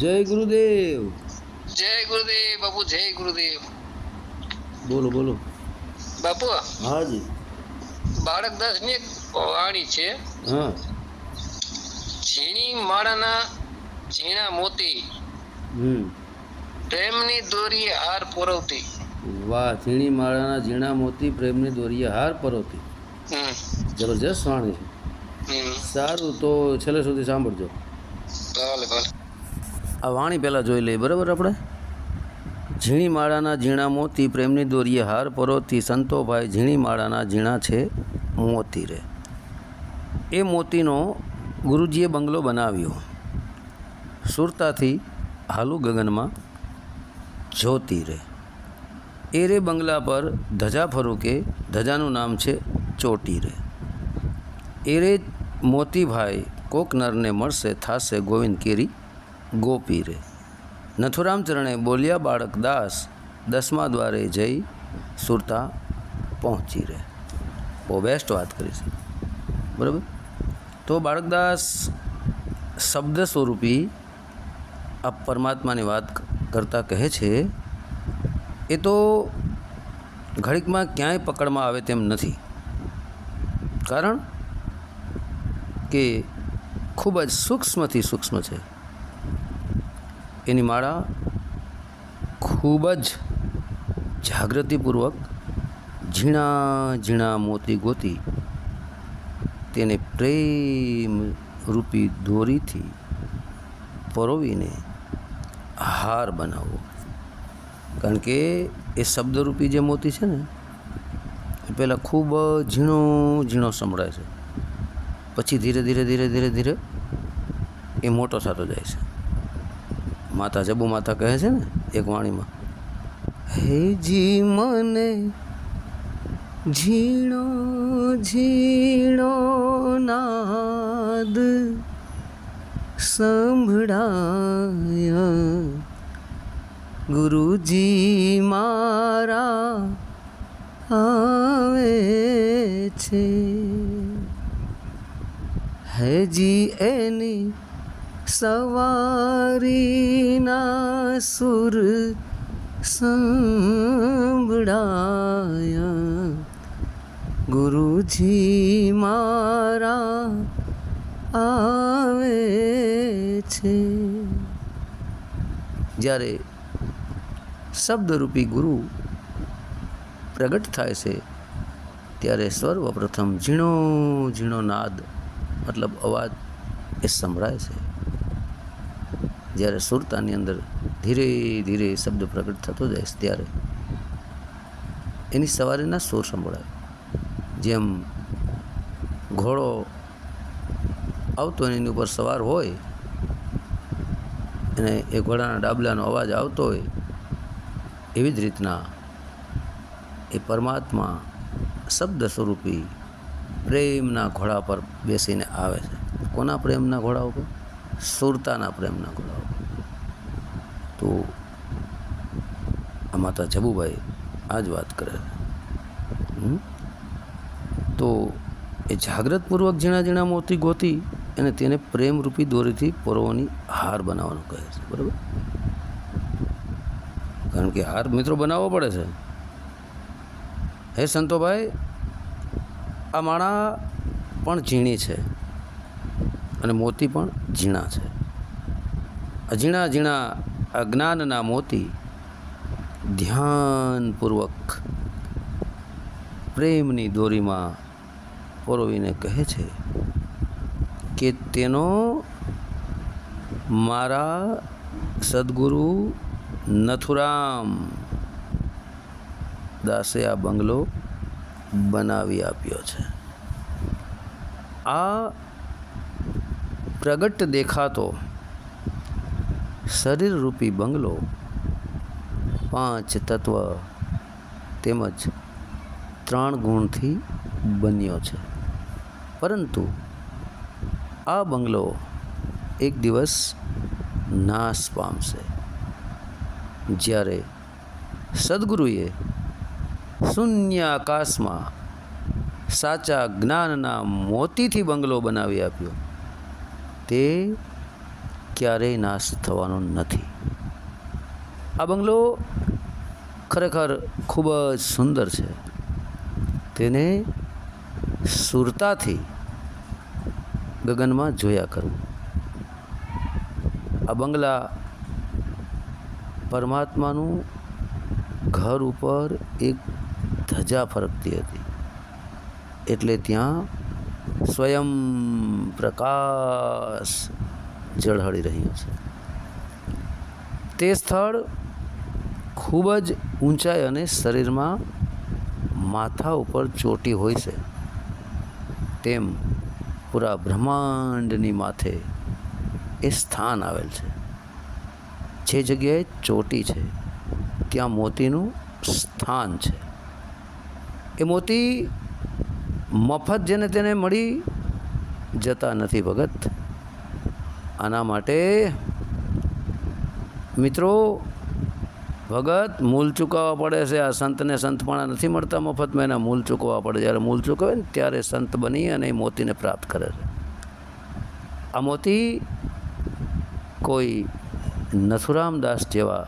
જય ગુરુદેવ. જય ગુરુદેવ બાપુ જય ગુરુદેવ. બોલો બોલો. બાપુ હાજી બાળક દસની વાણી છે. હા. ઝીણી માળાના ઝીણા મોતી હમ. પ્રેમની દોરીએ હાર પોરવતી. વાહ ઝીણી માળાના ઝીણા મોતી પ્રેમની દોરીએ હાર પરોતી જબરજસ્ત વાણી છે. સારું તો છેલ્લે સુધી સાંભળજો. ભલે ભલે. આ વાણી પહેલાં જોઈ લઈએ, બરાબર આપણે? ઝીણી માળાના ઝીણા મોતી પ્રેમની દોરીએ હાર પરોતી સંતોભાઈ ઝીણી માળાના ઝીણા છે, મોતી રે. એ મોતીનો ગુરુજીએ બંગલો બનાવ્યો. સુરતાથી હાલુ ગગનમાં જ્યોતિ રે. એ રે બંગલા પર ધજા ફરુકે, ધજાનું નામ છે ચોટી રે. એ રે મોતીભાઈ કોકનરને મળશે, થાશે ગોવિંદ કેરી ગોપી રે. નથુરામ ચરણે બોલ્યા, બાળક દાસ, દસમા દ્વારે જઈ સુરતા પહોંચી રહે બહુ બેસ્ટ વાત કરી છે. બરાબર? તો બાળકદાસ શબ્દ સ્વરૂપી આ પરમાત્માની વાત કરતાં કહે છે, એ તો ઘડીકમાં ક્યાંય પકડમાં આવે તેમ નથી. કારણ કે ખૂબ જ સૂક્ષ્મથી સૂક્ષ્મ છે. એની માળા ખૂબ જ જાગૃતિપૂર્વક ઝીણા ઝીણા મોતી ગોતી તેને પ્રેમ રૂપી દોરીથી પરોવીને હાર બનાવવો કારણ કે એ શબ્દરૂપી જે મોતી છે ને, એ પહેલાં ખૂબ ઝીણો ઝીણો સંભળાય છે. પછી ધીરે ધીરે ધીરે ધીરે ધીરે એ મોટો થતો જાય છે. માતા જબુ માતા કહે છે ને, એક વાણીમાં, હે જી મને ઝીણો ઝીણો નાદ સંભળાય. ગુરુજી મારા આવે છે. હજી એની સવારીના સુર સંભળાય ગુરુજી મારા આવે છે જ્યારે શબ્દરૂપી ગુરુ પ્રગટ થાય છે ત્યારે સર્વપ્રથમ ઝીણો ઝીણો નાદ મતલબ અવાજ એ સંભળાય છે જ્યારે સુરતાની અંદર ધીરે ધીરે શબ્દ પ્રગટ થતો જાય ત્યારે એની સવારીના સુર સંભળાય. જેમ ઘોડો આવતો હોય એની ઉપર સવાર હોય અને એ ઘોડાના ડાબલાનો અવાજ આવતો હોય, એવી જ રીતના એ પરમાત્મા શબ્દ સ્વરૂપી પ્રેમના ઘોડા પર બેસીને આવે છે. કોના પ્રેમના ઘોડા ઉપર? સુરતાના પ્રેમના ઘોડા તો આ માતા જબુભાઈ આ જ વાત કરે? તો એ જાગ્રતપૂર્વક ઝીણા ઝીણા મોતી ગોતી અને તેને પ્રેમરૂપી દોરીથી પરોવાની હાર બનાવવાનું કહે છે, બરાબર? કારણ કે હાર મિત્રો બનાવવો પડે છે. હે સંતોભાઈ, આ માળા પણ ઝીણી છે અને મોતી પણ ઝીણા છે. આ ઝીણા ઝીણા આ જ્ઞાનના મોતી ધ્યાનપૂર્વક પ્રેમની દોરીમાં પરોવીને કહે છે કે તેનો મારા સદગુરુ નથુરામ દાસે આ બંગલો બનાવી આપ્યો છે. આ પ્રગટ દેખાતો શરીરરૂપી બંગલો, પાંચ તત્વ તેમજ ત્રણ ગુણથી બન્યો છે. પરંતુ આ બંગલો એક દિવસ નાશ પામશે. જ્યારે સદગુરુએ શૂન્ય આકાશમાં સાચા જ્ઞાનના મોતીથી બંગલો બનાવી આપ્યો, તે ક્યારેય નાશ થવાનો નથી. આ બંગલો ખરેખર ખૂબ જ સુંદર છે. તેને સુરતાથી ગગનમાં જોયા કરવું આ બંગલા પરમાત્માનું ઘર ઉપર એક ધજા ફરકતી હતી. એટલે ત્યાં સ્વયં પ્રકાશ ઝળહળી રહ્યું છે. તે સ્થળ ખૂબ જ ઊંચાઈ અને શરીરમાં માથા ઉપર ચોટી હોય છે. તેમ પૂરા બ્રહ્માંડની માથે એ સ્થાન આવેલ છે. જે જગ્યાએ ચોટી છે, ત્યાં મોતીનું સ્થાન છે. એ મોતી મફત જેને તેને મળી જતા નથી ભગત. આના માટે મિત્રો ભગત મૂલ ચૂકવવા પડે છે. આ સંતને સંતપણા નથી મળતા મફતમાં એના મૂલ ચૂકવવા પડે. જ્યારે મૂલ ચૂકવે ને ત્યારે સંત બની અને એ મોતીને પ્રાપ્ત કરે છે. આ મોતી કોઈ નથુરામદાસ જેવા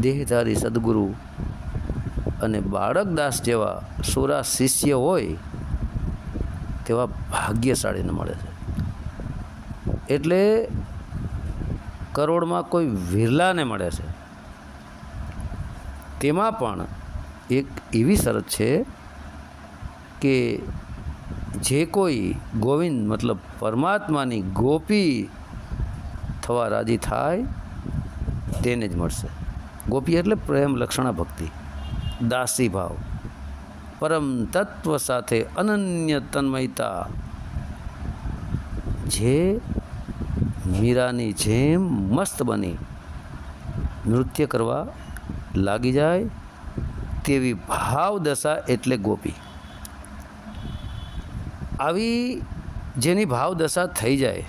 દેહધારી સદગુરુ અને બાળકદાસ જેવા સુરા શિષ્ય હોય તેવા ભાગ્યશાળીને મળે છે. એટલે કરોડમાં કોઈ વિરલાને મળે છે. તેમાં પણ એક એવી શરત છે કે જે કોઈ ગોવિંદ મતલબ પરમાત્માની ગોપી થવા રાજી થાય તેને જ મળશે. ગોપી એટલે પ્રેમ, લક્ષણા, ભક્તિ, દાસી ભાવ, પરમ તત્વ સાથે અનન્ય તન્મયતા. જે મીરાની જેમ મસ્ત બની નૃત્ય કરવા લાગી જાય તેવી ભાવ દશા એટલે ગોપી. આવી જેની ભાવ દશા થઈ જાય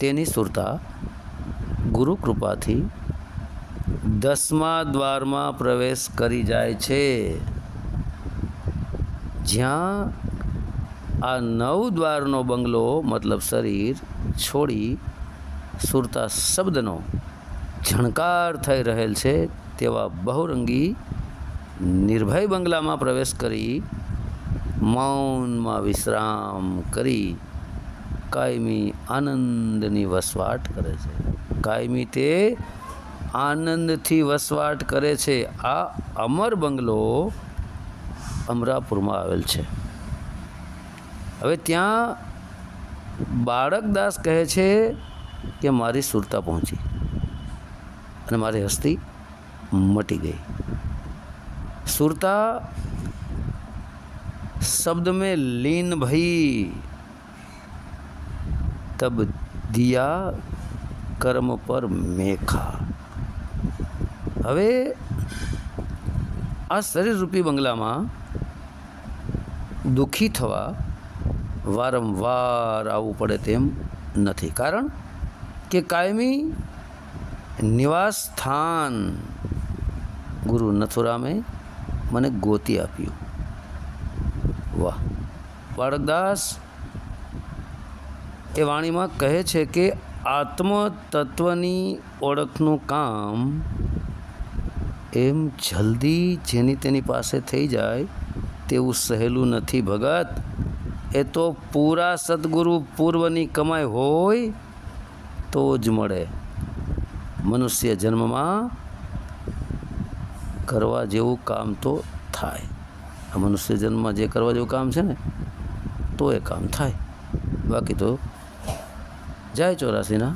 તેની સુરતા ગુરુ કૃપાથી દસમા દ્વારમાં પ્રવેશ કરી જાય છે. જ્યાં આ નવ દ્વારનો બંગલો, મતલબ શરીર છોડી સુરતા શબ્દનો ઝણકાર થઈ રહેલ છે તેવા બહુરંગી નિર્ભય બંગલામાં પ્રવેશ કરી મૌનમાં વિશ્રામ કરી કાયમી આનંદની વસવાટ કરે છે. કાયમી તે આનંદથી વસવાટ કરે છે. આ અમર બંગલો અમરાપુરમાં આવેલ છે. હવે ત્યાં બાળકદાસ કહે છે કે મારી સુરતા પહોંચી અને મારી હસ્તી મટી ગઈ. સુરતા શબ્દ મેં લીન ભઈ તબ દિયા કર્મ પર મેખા. હવે આ શરીર રૂપી બંગલામાં દુઃખી થવા વારંવાર આવવું પડે તેમ નથી. કારણ કે કાયમી નિવાસ સ્થાન ગુરુ નથુરામે મને ગોતી આપ્યું. વાહ. બાળકદાસ, એ વાણીમાં કહે છે કે આત્મતત્વની ઓળખનું કામ એમ જલ્દી જેની તેની પાસે થઈ જાય તેવું સહેલું નથી ભગત. એ તો પૂરા સદગુરુ પૂર્વની કમાઈ હોય તો જ મળે. મનુષ્ય જન્મમાં કરવા જેવું કામ તો થાય. આ મનુષ્ય જન્મમાં જે કરવા જેવું કામ છે ને, તો એ કામ થાય. બાકી તો જાય ચોરાસીના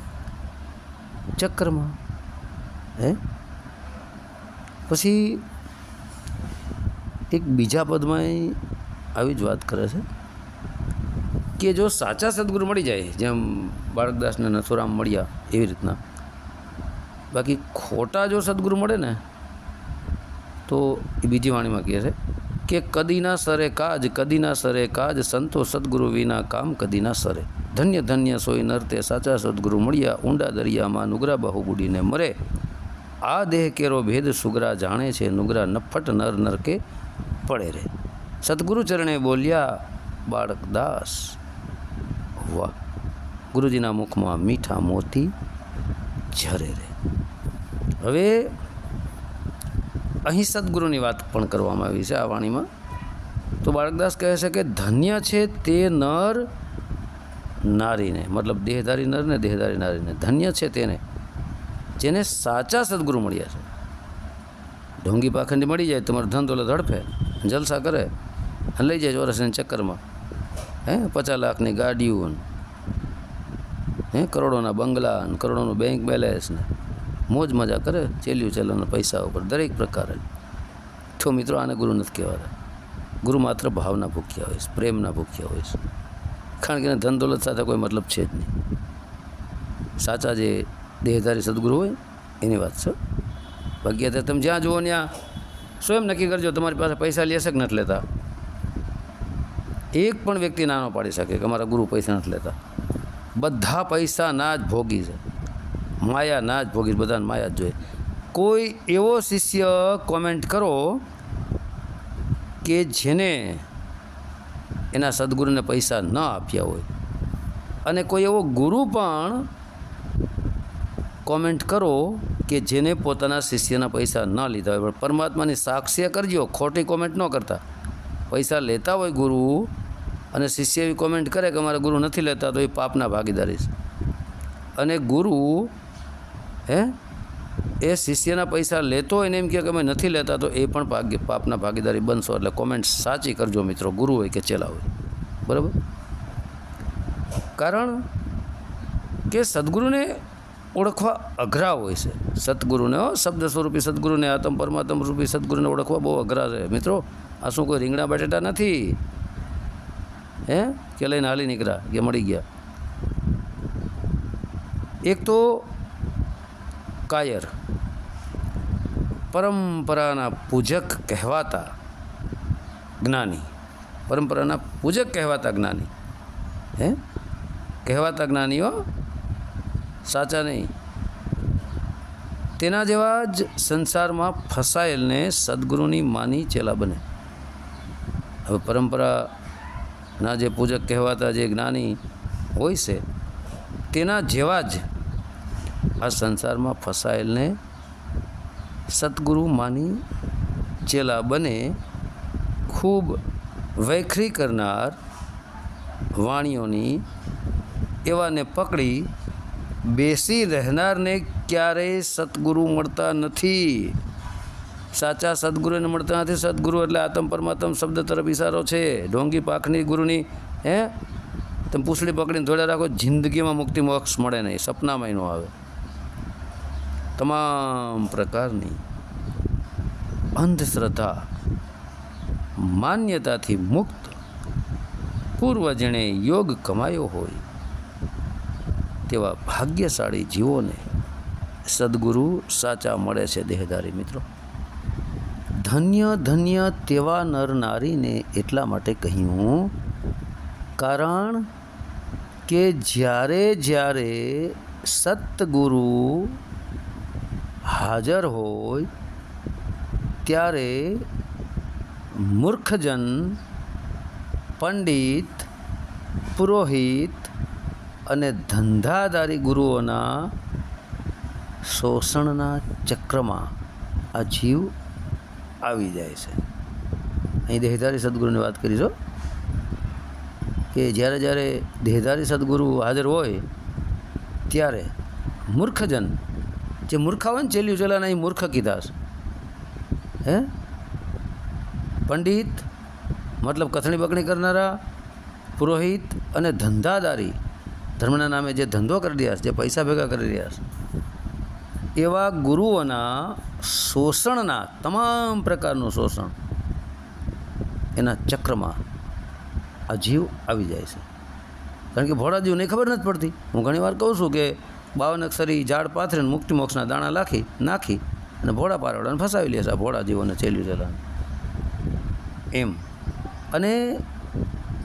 ચક્કરમાં. હે? પછી એક બીજા પદમાં આવી જ વાત કરે છે. કે જો સાચા સદગુરુ મળી જાય, જેમ બાળકદાસને નથુરામ મળ્યા એવી રીતના. બાકી ખોટા જો સદગુરુ મળે ને, તો એ બીજી વાણીમાં કહે છે કે કદીના સરે કાજ કદીના સરે કાજ, સંતો સદગુરુ વિના કામ કદીના સરે. ધન્ય ધન્ય સોય નર તે સાચા સદગુરુ મળ્યા, ઊંડા દરિયામાં નુગરા બાહુ બુડીને મરે. આ દેહ કેરો ભેદ સુગરા જાણે છે, નુગરા નફટ નર નરકે પડે રે. સદગુરુ ચરણે બોલ્યા, બાળકદાસ વાહ ગુરુજીના મુખમાં મીઠા મોતી ઝરે રે હવે અહીં સદગુરુની વાત પણ કરવામાં આવી છે આ વાણીમાં. તો બાળકદાસ કહે છે કે ધન્ય છે તે નર નારીને, મતલબ દેહધારી નર ને દેહધારી નારીને. ધન્ય છે તેને, જેને સાચા સદગુરુ મળ્યા છે. ઢોંગી પાખંડી મળી જાય, તમારો ધન દોલત હડફે જલસા કરે લઈ જાય ચોરસના ચક્કરમાં. હે, પચાસ લાખની ગાડીઓ ને હે, કરોડોના બંગલા ને કરોડોનું બેંક બેલેન્સ ને. મોજ મજા કરે ચેલ્યું ચેલાના પૈસા ઉપર, દરેક પ્રકારે. તો મિત્રો, આને ગુરુ નથી કહેવાતા. ગુરુ માત્ર ભાવના ભૂખ્યા હોય છે, પ્રેમના ભૂખ્યા હોય છે. કારણ કે એને ધન દોલત સાથે કોઈ મતલબ છે જ નહીં. સાચા જે દેહધારી સદગુરુ હોય, એની વાત છે. બાકી અત્યારે તમે જ્યાં જુઓ ત્યાં, સ્વયં નક્કી કરજો, તમારી પાસે પૈસા લેશે કે નથી લેતા. એક પણ વ્યક્તિ નાનો પાડી શકે કે અમારા ગુરુ પૈસા નથી લેતા. બધા પૈસા ના જ ભોગી છે. માયા ના જ ભોગી બધાને માયા જ જોઈએ. કોઈ એવો શિષ્ય કોમેન્ટ કરો કે જેને એના સદગુરુને પૈસા ન આપ્યા હોય. અને કોઈ એવો ગુરુ પણ કોમેન્ટ કરો કે જેને પોતાના શિષ્યના પૈસા ન લીધા હોય. પણ પરમાત્માની સાક્ષી કરજો, ખોટી કોમેન્ટ ન કરતા. પૈસા લેતા હોય ગુરુ અને શિષ્ય એવી કોમેન્ટ કરે કે અમારા ગુરુ નથી લેતા, તો એ પાપના ભાગીદારી છે. અને ગુરુ, હે? એ શિષ્યના પૈસા લેતો હોય ને એમ કહે કે અમે નથી લેતા, તો એ પણ ભાગ્ય, પાપના ભાગીદારી બનશો. એટલે કોમેન્ટ સાચી કરજો મિત્રો, ગુરુ હોય કે ચેલા હોય. બરાબર? કારણ કે સદગુરુને ઓળખવા અઘરા હોય છે. સદગુરુને શબ્દ સ્વરૂપી સદગુરુને, આતમ પરમાત્મ રૂપી સદગુરુને ઓળખવા બહુ અઘરા છે. મિત્રો, આ શું કોઈ રીંગણા બટેટા નથી? હે? કે લઈને હાલી નીકળ્યા, કે મળી ગયા. એક તો કાયર, પરંપરાના પૂજક કહેવાતા જ્ઞાની, પરંપરાના પૂજક કહેવાતા જ્ઞાની. હે? કહેવાતા જ્ઞાનીઓ સાચા નહીં. તેના જેવા જ સંસારમાં ફસાયેલને સદગુરુની માની ચેલા બને. હવે પરંપરાના જે પૂજક કહેવાતા, જે જ્ઞાની હોય છે, તેના જેવા જ આ સંસારમાં ફસાયેલને સદગુરુ માની ચેલા બને ખૂબ વૈખરી કરનાર વાણીઓની એવાને પકડી બેસી રહેનારને ક્યારેય સદગુરુ મળતા નથી. સાચા સદગુરુને મળતા નથી. સદગુરુ એટલે આત્મ, પરમાત્મ શબ્દ તરફ ઇશારો છે. ઢોંગી પાખની ગુરુની, હે? તમે પૂછડી પકડીને ધોળા રાખો, જિંદગીમાં મુક્તિ મોક્ષ મળે નહીં. સપનામાં એનો આવે. તમામ પ્રકારની અંધશ્રદ્ધા માન્યતાથી મુક્ત પૂર્વ જેણે યોગ કમાયો હોય તેવા ભાગ્યશાળી જીવોને સદગુરુ સાચા મળે છે દેહધારી મિત્રો. ધન્ય ધન્ય તેવા નર નારીને એટલા માટે કહ્યું, કારણ કે જ્યારે જ્યારે સતગુરુ હાજર હોય, ત્યારે મૂર્ખજન, પંડિત, પુરોહિત અને ધંધાદારી ગુરુઓના શોષણના ચક્રમાં આ જીવ આવી જાય છે. અહીં દેહધારી સદગુરુની વાત કરી છો કે જ્યારે જ્યારે દેહધારી સદગુરુ હાજર હોય, ત્યારે મૂર્ખજન, જે મૂર્ખા હોય ને ચેલ્યું ચેલાના, એ મૂર્ખ કીધા હે? પંડિત, મતલબ કથણી બકણી કરનારા, પુરોહિત અને ધંધાદારી, ધર્મના નામે જે ધંધો કરી રહ્યા છે, જે પૈસા ભેગા કરી રહ્યા છે, એવા ગુરુઓના શોષણના તમામ પ્રકારનું શોષણ એના ચક્રમાં આ જીવ આવી જાય છે. કારણ કે ભોળા જીવને ખબર નથી પડતી. હું ઘણીવાર કહું છું કે બાવન અક્ષરી ઝાડ પાથરીને મુક્તિ મોક્ષના દાણા લાખી, નાખી અને ભોળા પારવડાને ફસાવી લે છે આ ભોળા જીવોને ચેલ્યું ચલાને એમ. અને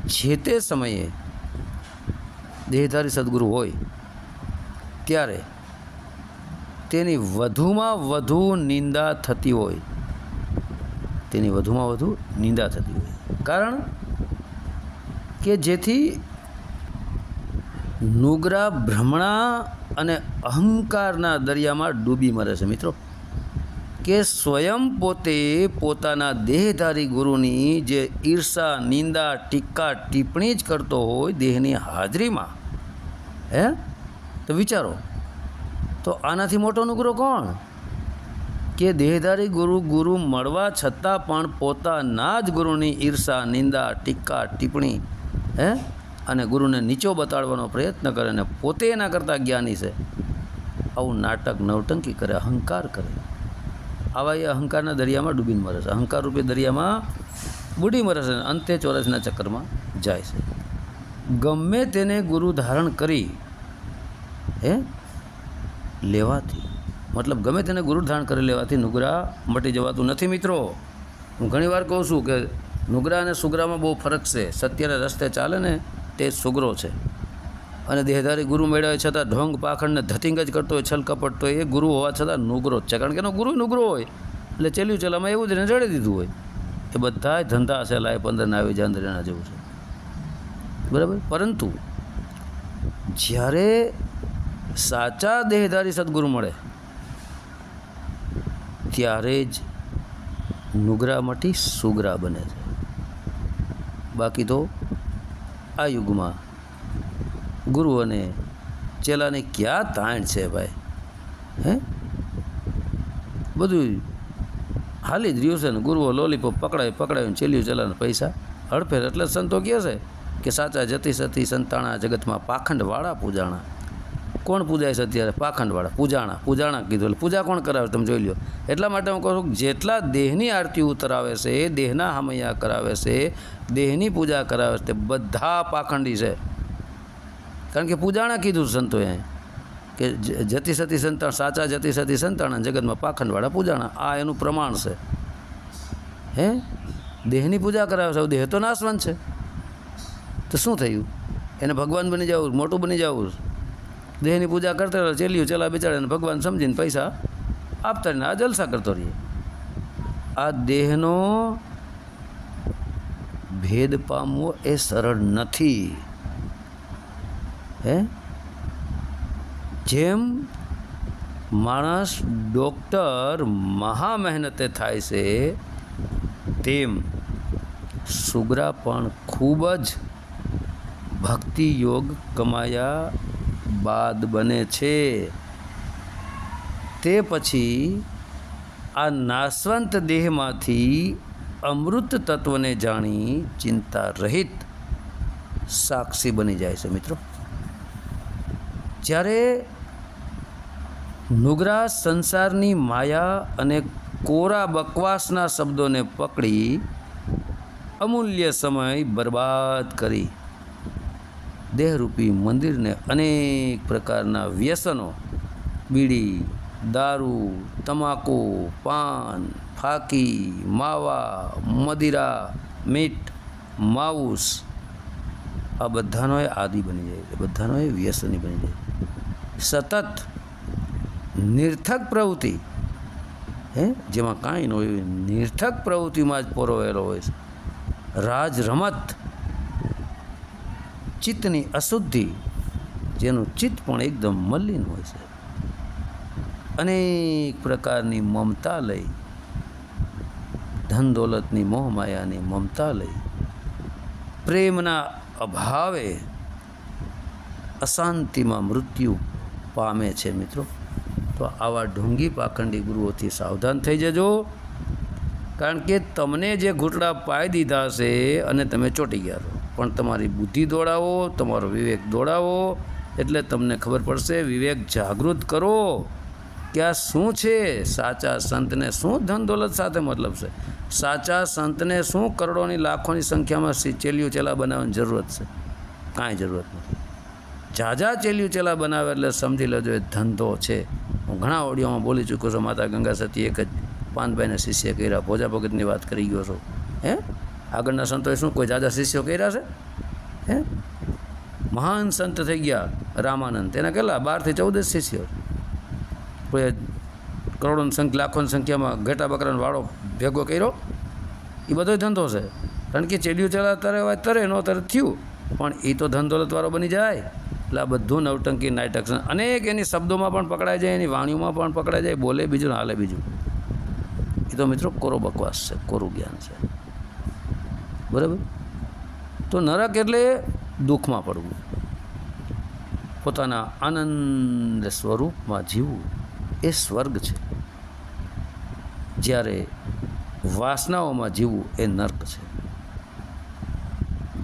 જે તે સમયે દેહધારી સદગુરુ હોય, ત્યારે તેની વધુમાં વધુ નિંદા થતી હોય. તેની વધુમાં વધુ નિંદા થતી હોય. કારણ કે જેથી નુગરા, ભ્રમણા અને અહંકારના દરિયામાં ડૂબી મરે છે. મિત્રો, કે સ્વયં પોતે પોતાના દેહધારી ગુરુની જે ઈર્ષા, નિંદા, ટીકા, ટિપ્પણી જ કરતો હોય દેહની હાજરીમાં, હે? તો વિચારો તો આનાથી મોટો નુગરો કોણ? કે દેહધારી ગુરુ ગુરુ મળવા છતાં પણ પોતાના જ ગુરુની ઈર્ષા, નિંદા, ટીકા, ટિપ્પણી, હે? અને ગુરુને નીચો બતાડવાનો પ્રયત્ન કરે અને પોતે એના કરતાં જ્ઞાની છે. આવું નાટક નવટંકી કરે, અહંકાર કરે. આવા એ અહંકારના દરિયામાં ડૂબીને મરે છે. અહંકાર રૂપે દરિયામાં બુડી મરે છે અંતે ચોરસના ચક્કરમાં જાય છે. ગમે તેને ગુરુ ધારણ કરી, હે? લેવાથી. મતલબ ગમે તેને ગુરુધારણ કરી લેવાથી નુગરા મટી જવાતું નથી મિત્રો. હું ઘણીવાર કહું છું કે નુગરા અને સુગરામાં બહુ ફરક છે. સત્યના રસ્તે ચાલે ને તે સુગરો છે. અને દેહધારી ગુરુ મેળવે છતાં ઢોંગ પાખણને ધતિંગ જ કરતો હોય છલકપટ તો એ ગુરુ હોવા છતાં નુગરો જ છે. કારણ કે એનો ગુરુ નુગરો હોય. એટલે ચેલ્યું ચલામાં એવું જ એને દીધું હોય. એ બધા ધંધા હશે, લાય પંદરના આવી જાંદરેના જેવું છે. બરાબર? પરંતુ જ્યારે સાચા દેહધારી સદગુરુ મળે, ત્યારે જ નુગરા મટી સુગરા બને છે. બાકી તો આ યુગમાં ગુરુ અને ચેલાને ક્યાં તાણ છે ભાઈ? હે? બધું હાલી જ રહ્યું છે ને ગુરુઓ લોલીપોપ પકડાય પકડાય ચેલ્યું ચેલાને પૈસા હડફેર એટલે સંતો કહે છે કે સાચા જતી સતી સંતાણા જગતમાં પાખંડવાળા પૂજાણા. કોણ પૂજાય છે અત્યારે? પાખંડવાળા, પૂજાણા પૂજાણા કીધું. એટલે પૂજા કોણ કરાવે તમે જોઈ લો. એટલા માટે હું કહું છું, જેટલા દેહની આરતી ઉતરાવે છે, દેહના હમૈયા કરાવે છે, દેહની પૂજા કરાવે છે, તે બધા પાખંડી છે. કારણ કે પૂજાણા કીધું સંતોએ કે જતી સતી સંતાણ, સાચા જતી સતી સંતાણ જગતમાં પાખંડવાળા પૂજાણા. આ એનું પ્રમાણ છે. હે? દેહની પૂજા કરાવે છે દેહ તો નાશવંત છે. તો શું થયું? એને ભગવાન બની જવું, મોટું બની જવું? દેહની પૂજા કરતા રહે ચેલ્યું ચલા બિચારાને ભગવાન સમજીને પૈસા આપતા રહીને આ જલસા કરતો રહીએ. આ દેહનો ભેદ પામવો એ સરળ નથી. હે? જેમ માણસ ડૉક્ટર મહા મહેનતે થાય છે, તેમ સુગરા પણ ખૂબ જ ભક્તિ યોગ કમાયા બાદ બને છે. તે પછી આ નાશવંત દેહમાંથી અમૃત તત્વને જાણી ચિંતા રહિત સાક્ષી બની જાય છે મિત્રો. જ્યારે નુગરા સંસારની માયા અને કોરા બકવાસના શબ્દોને પકડી અમૂલ્ય સમય બરબાદ કરી દેહરૂપી મંદિરને અનેક પ્રકારના વ્યસનો, બીડી, દારૂ, તમાકુ, પાન, ફાકી, માવા, મદિરા મીઠ માઉસ, આ બધાનો એ આદિ બની જાય છે, બધાનો એ વ્યસની બની જાય સતત નિર્થક પ્રવૃત્તિ, હે, જેમાં કાંઈ ન હોય નિર્થક પ્રવૃત્તિમાં જ પરોવેલો હોય છે. રાજ રમત ચિત્તની અશુદ્ધિ, જેનું ચિત્ત પણ એકદમ મલિન હોય છે. અનેક પ્રકારની મમતા લઈ ધન દોલતની મોહમાયાની મમતા લઈ, પ્રેમના અભાવે અશાંતિમાં મૃત્યુ પામે છે મિત્રો. તો આવા ઢોંગી પાખંડી ગુરુઓથી સાવધાન થઈ જજો, કારણ કે તમને જે ઘૂંટડા પાઈ દીધા છે અને તમે ચોંટી ગયા છો. પણ તમારી બુદ્ધિ દોડાવો, તમારો વિવેક દોડાવો, એટલે તમને ખબર પડશે, વિવેક જાગૃત કરો. કે આ શું છે? સાચા સંતને શું ધન દોલત સાથે મતલબ છે? સાચા સંતને શું કરોડોની લાખોની સંખ્યામાં ચેલ્યું ચેલા બનાવવાની જરૂરત છે? કાંઈ જરૂરત નથી. ઝાઝા ચેલ્યું ચેલા બનાવે એટલે સમજી લેજો એ ધંધો છે. હું ઘણા ઓડિયોમાં બોલી ચૂક્યો છું, માતા ગંગા સતી એક જ પાનભાઈને શિષ્ય કર્યા, ભોજા ભગતની વાત કરી ગયો છું. હે? આગળના સંતોએ શું કોઈ દાદા શિષ્યો કર્યા છે? હે? મહાન સંત થઈ ગયા રામાનંદ. તેના કેટલા? બારથી ચૌદ શિષ્યો. કોઈ કરોડોની સંખ્યા લાખોની સંખ્યામાં ઘેટા બકરાનો વાળો ભેગો કર્યો? એ બધો ધંધો છે. કારણ કે ચેડિયું ચલા તરે હોય તરે, નો તરે થયું. પણ એ તો ધન દોલતવાળો બની જાય. એટલે આ બધું નવટંકી એક્શન અનેક એની શબ્દોમાં પણ પકડાય જાય, એની વાણીઓમાં પણ પકડાઈ જાય. બોલે બીજું હાલે બીજું. એ તો મિત્રો કોરો બકવાસ છે, કોરું જ્ઞાન છે. બરાબર? તો નરક એટલે દુઃખમાં પડવું. પોતાના આનંદ સ્વરૂપમાં જીવવું એ સ્વર્ગ છે. જ્યારે વાસનાઓમાં જીવવું એ નર્ક છે.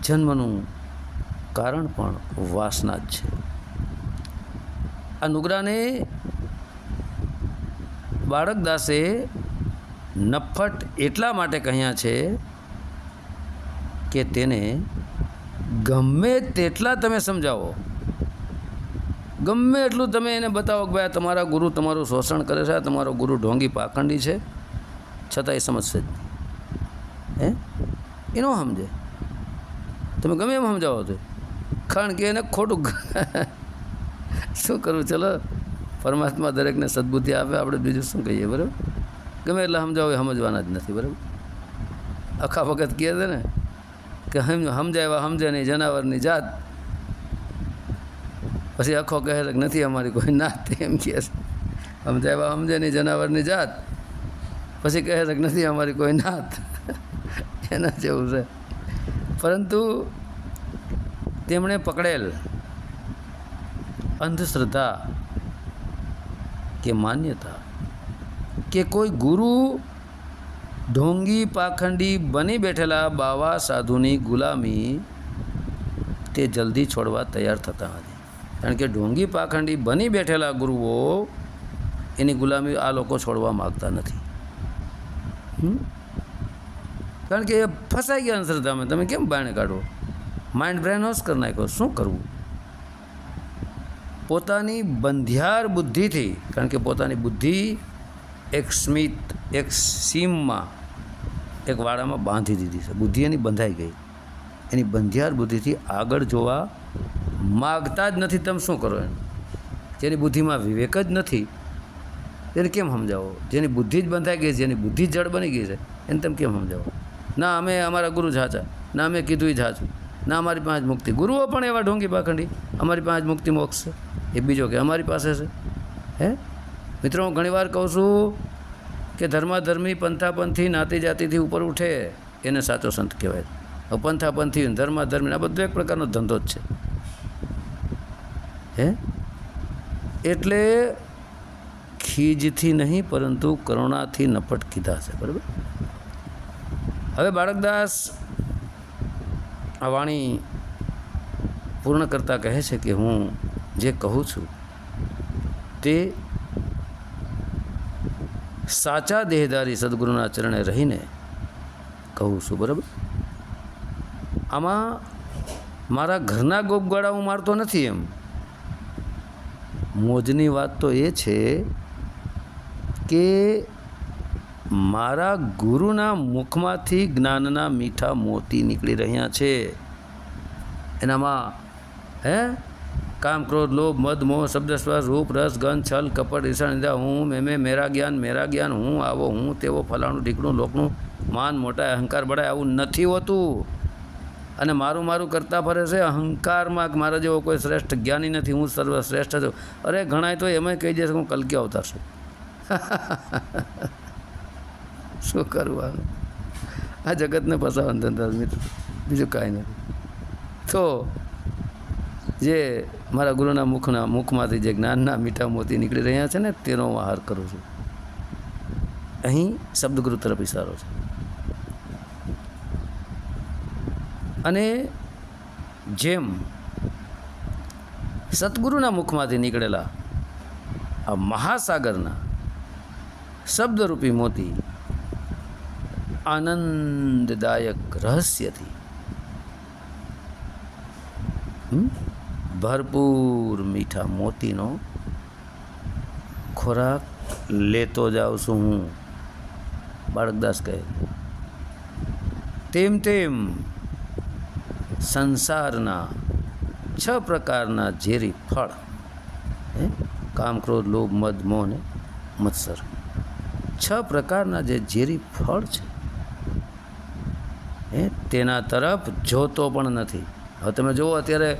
જન્મનું કારણ પણ વાસના જ છે. આ નુગરાને બાળકદાસે નફટ એટલા માટે કહ્યા છે કે તેને ગમે તેટલા તમે સમજાવો. ગમે એટલું તમે એને બતાવો કે ભાઈ તમારા ગુરુ તમારું શોષણ કરે છે તમારો ગુરુ ઢોંગી પાખંડી છે. છતાં એ સમજશે જ હે? એ ન સમજે. તમે ગમે એમ સમજાવો તો. કારણ કે એને ખોટું શું કરવું? ચલો, પરમાત્મા દરેકને સદબુદ્ધિ આપે, આપણે બીજું શું કહીએ, બરાબર? ગમે એટલે સમજાવો એ સમજવાના જ નથી, બરાબર? આખા વખત કહે છે ને કે સમજાવ્યા સમજે નહીં જનાવરની જાત. પછી આખો કહે કે નથી અમારી કોઈ નાત એમ કહે છે. સમજાવ્યા સમજે નહીં જનાવરની જાત. પછી કહે કે નથી અમારી કોઈ નાત. એના જેવું છે. પરંતુ તેમણે પકડેલ અંધશ્રદ્ધા કે માન્યતા કે કોઈ ગુરુ ઢોંગી પાખંડી બની બેઠેલા બાવા સાધુની ગુલામી તે જલ્દી છોડવા તૈયાર થતા હતી કારણ કે ઢોંગી પાખંડી બની બેઠેલા ગુરુઓ એની ગુલામી આ લોકો છોડવા માગતા નથી? કારણ કે એ ફસાઈ ગયા અંધશ્રદ્ધામાં. તમે કેમ બાણે કાઢો? માઇન્ડ બ્રેન વોશ કરી નાખ્યો. શું કરવું? પોતાની બંધિયાર બુદ્ધિથી, કારણ કે પોતાની બુદ્ધિ એક સ્મિત, એક સીમમાં એક વાડામાં બાંધી દીધી છે. બુદ્ધિ એની બંધાઈ ગઈ. એની બંધિયાર બુદ્ધિથી આગળ જોવા માગતા જ નથી તમે શું કરો એને જેની બુદ્ધિમાં વિવેક જ નથી, એને કેમ સમજાવો? જેની બુદ્ધિ જ બંધાઈ ગઈ છે, જેની બુદ્ધિ જ જડ બની ગઈ છે, એને તમે કેમ સમજાવો? ના, અમે અમારા ગુરુ ઝાચા ના, અમે કીધું હાચું ના, અમારી પાંચ મુક્તિ. ગુરુઓ પણ એવા ઢોંગી પાખંડી. અમારી પાંચ મુક્તિ મોક્ષ છે. એ બીજો કે અમારી પાસે છે? હે? મિત્રો, હું ઘણીવાર કહું છું કે ધર્માધર્મી પંથાપંથી નાતી જાતિથી ઉપર ઉઠે એને સાચો સંત કહેવાય. હવે પંથાપંથી ધર્માધર્મી આ બધો એક પ્રકારનો ધંધો જ છે. હે? એટલે ખીજથી નહીં, પરંતુ કરુણાથી નપટ કીધા છે, બરાબર? હવે બાળકદાસ આ વાણી પૂર્ણ કરતાં કહે છે કે હું જે કહું છું તે સાચા દેહદારી સદગુરુના ચરણે રહીને કહું છું, બરાબર? આમાં મારા ઘરના ગોપગાળા હું મારતો નથી એમ. મોજની વાત તો એ છે કે મારા ગુરુના મુખમાંથી જ્ઞાનના મીઠા મોતી નીકળી રહ્યા છે. એનામાં, હે? કામ, ક્રોધ, લોભ, મદ, મોહ શબ્દ સ્પર્શ રૂપ, રસ, ગંધ, છલ, કપટ ઈર્ષા નિંદા, હું મેમે મેરા જ્ઞાન મેરા જ્ઞાન, હું, આવો, હું, તેવો, ફલાણું, ઢીકણું લોકનું માન, મોટા, અહંકાર બળાય આવું નથી હોતું. અને મારું મારું કરતા ફરે છે, અહંકારમાં મારા જેવો કોઈ શ્રેષ્ઠ જ્ઞાની નથી, હું સર્વશ્રેષ્ઠ છું. અરે, ઘણાય તો એમાંય કહી દેશે હું કલકી અવતાર છું. શું કરવાનું? આ જગતને ફસાવાનું ધંધા મિત્ર. બીજું કાંઈ નથી. તો જે મારા ગુરુના મુખના મુખમાંથી જે જ્ઞાનના મીઠા મોતી નીકળી રહ્યા છે ને, તેનો હું આહાર કરું છું અહીં શબ્દગુરુ તરફ ઇશારો છે અને જેમ સદગુરુના મુખમાંથી નીકળેલા આ મહાસાગરના શબ્દરૂપી મોતી આનંદદાયક રહસ્યથી, હમ? ભરપૂર મીઠા મોતીનો ખોરાક લેતો જાઉં છું હું. બાળકદાસ કહે, તેમ તેમ સંસારના છ પ્રકારના ઝેરી ફળ કામ ક્રોધ લોભ, મદ, મોહ ને મત્સર, છ પ્રકારના જે ઝેરી ફળ છે એ તેના તરફ જોતો પણ નથી. હવે તમે જુઓ, અત્યારે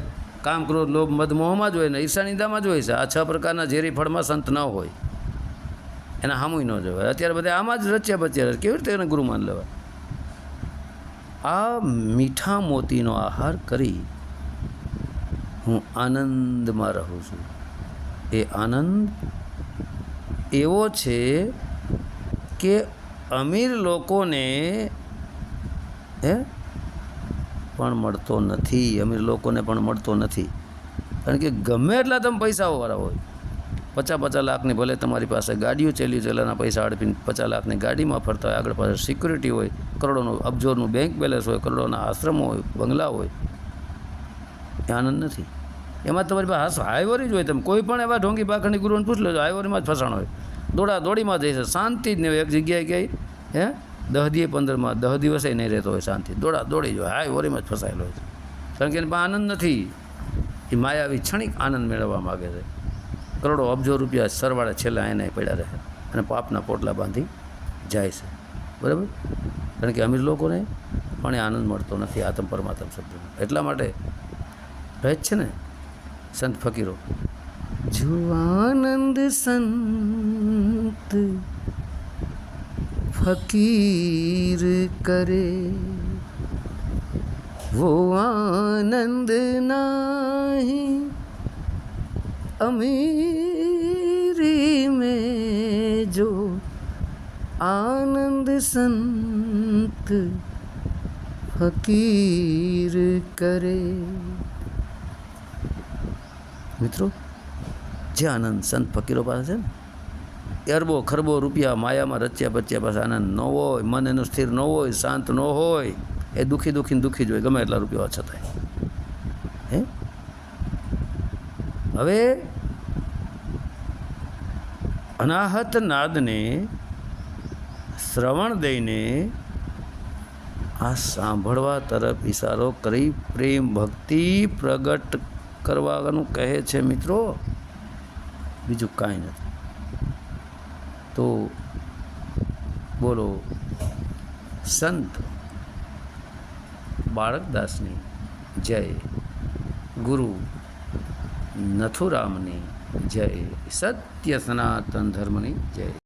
કામ ક્રોધ લોભ મધમોહમાં જ હોય ને ઈર્ષાનિંદામાં જ હોય છે. આ છ પ્રકારના ઝેરી ફળમાં સંત ન હોય. એના હામુય ન જવાય. અત્યારે બધા આમાં જ રચ્યા બચ્યા કેવી રીતે એને ગુરુ માન લેવાય? આ મીઠા મોતીનો આહાર કરી હું આનંદમાં રહું છું. એ આનંદ એવો છે કે અમીર લોકોને, હે પણ મળતો નથી, અમીર લોકોને પણ મળતો નથી. કારણ કે ગમે એટલા તમે પૈસાઓવાળા હોય પચાસ પચાસ લાખની, ભલે તમારી પાસે ગાડીઓ ચેલ્યું ચેલાના પૈસા અડપીને પચાસ લાખની ગાડીમાં ફરતા હોય, આગળ પાસે સિક્યુરિટી હોય, કરોડોનું, અબજોરનું બેંક બેલેન્સ હોય, કરોડોના આશ્રમો હોય, બંગલા હોય, એ આનંદ નથી. એમાં તમારી પાસે હાઈવરી જ હોય તમે. કોઈ પણ એવા ઢોંગી પાખંડી ગુરુને પૂછ લેજો હાઈવરીમાં જ ફસાણ હોય. દોડા દોડીમાં જઈશે શાંતિ જ નહીં એક જગ્યાએ ક્યાંય હે? દહ દિવસ પંદરમાં, દહ દિવસે નહીં રહેતો હોય શાંતિ. દોડા, દોડી જો હાય હાઈવરીમાં જ ફસાયેલો હોય છે. કારણ કે એને પણ આનંદ નથી. એ માયાવી ક્ષણિક આનંદ મેળવવા માગે છે. કરોડો અબજો રૂપિયા સરવાળે છેલ્લા એને પડ્યા રહે અને પાપના પોટલા બાંધી જાય છે. બરાબર? કારણ કે અમીર લોકોને પણ એ આનંદ મળતો નથી આત્મ પરમાત્મ શબ્દનો એટલા માટે રહે છે ને, સંત ફકીરો. જો આનંદ સંત फकीर करे। वो आनंद नाही अमीरी में जो आनंद संत फकीर करे। मित्रों जे आनंद, संत फकीरों पास है। અરબો ખરબો રૂપિયા માયામાં રચ્યા પચ્યા પાસે આનંદ ન હોય, મન એનું સ્થિર ન હોય, શાંત ન હોય, એ દુઃખી દુઃખીને દુઃખી જ હોય, ગમે એટલા રૂપિયા છતાંય. હે? હવે અનાહત નાદને શ્રવણ દઈને આ સાંભળવા તરફ ઈશારો કરી પ્રેમ ભક્તિ પ્રગટ કરવાનું કહે છે મિત્રો. બીજું કાંઈ નથી. તો બોલો સંત બાળકદાસની જય ગુરુ નથુરામની જય સત્ય સનાતન ધર્મની જય.